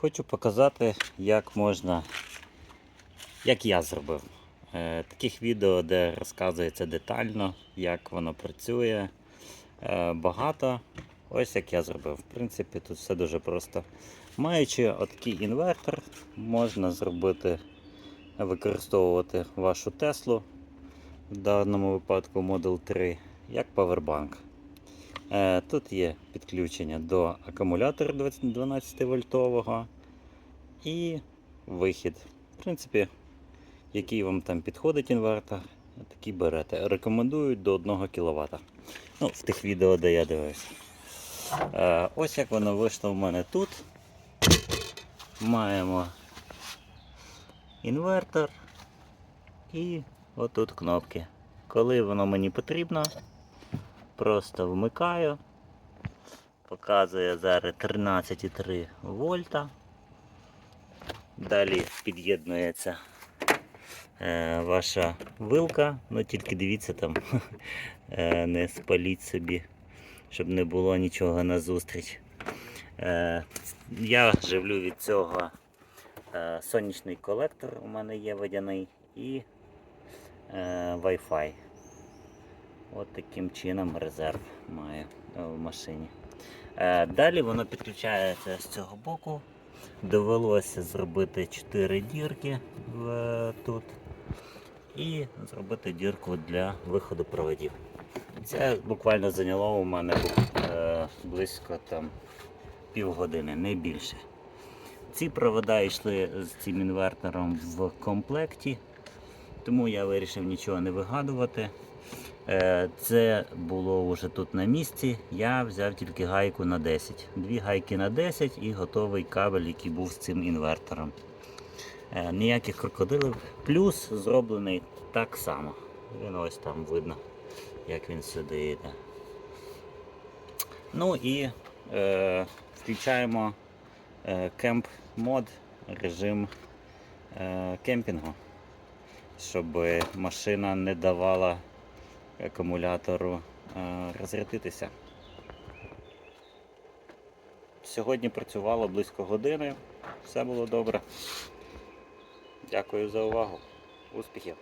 Хочу показати, як можна, як я зробив. Е, Таких відео, де розказується детально, як воно працює. Е, Багато. Ось як я зробив. В принципі, тут все дуже просто. Маючи отакий інвертор, можна зробити, використовувати вашу Теслу, в даному випадку Model 3, як павербанк. Е, Тут є підключення до акумулятора 12 вольтового і вихід. В принципі, який вам там підходить інвертор, такий берете. Рекомендують до 1 кВт. Ну, в тих відео, де я дивився. Е, Ось як воно вийшло в мене тут. Маємо інвертор і отут кнопки. Коли воно мені потрібно, просто вмикаю. Показує зараз 13,3 вольта. Далі під'єднується е, ваша вилка, ну тільки дивіться там, е, не спаліть собі, щоб не було нічого назустріч. Е, я живлю від цього е, сонячний колектор, у мене є водяний, і е, Wi-Fi. От таким чином резерв має е, в машині. Е, Далі воно підключається з цього боку. Довелося зробити 4 дірки е, тут і зробити дірку для виходу проводів. Це буквально зайняло у мене близько там півгодини, не більше. Ці провода йшли з цим інвертором в комплекті, тому я вирішив нічого не вигадувати. Е, Це було вже тут на місці. Я взяв тільки гайку на 10. Дві гайки на 10 і готовий кабель, який був з цим інвертором. Е, Ніяких крокодилів. Плюс зроблений так само. Він ось там видно, як він сюди йде. Ну і е, включаємо е, кемп мод режим е, кемпінгу, щоб машина не давала акумулятору е, розрядитися. Сьогодні працювало близько години, все було добре. Дякую за увагу. Успіхів!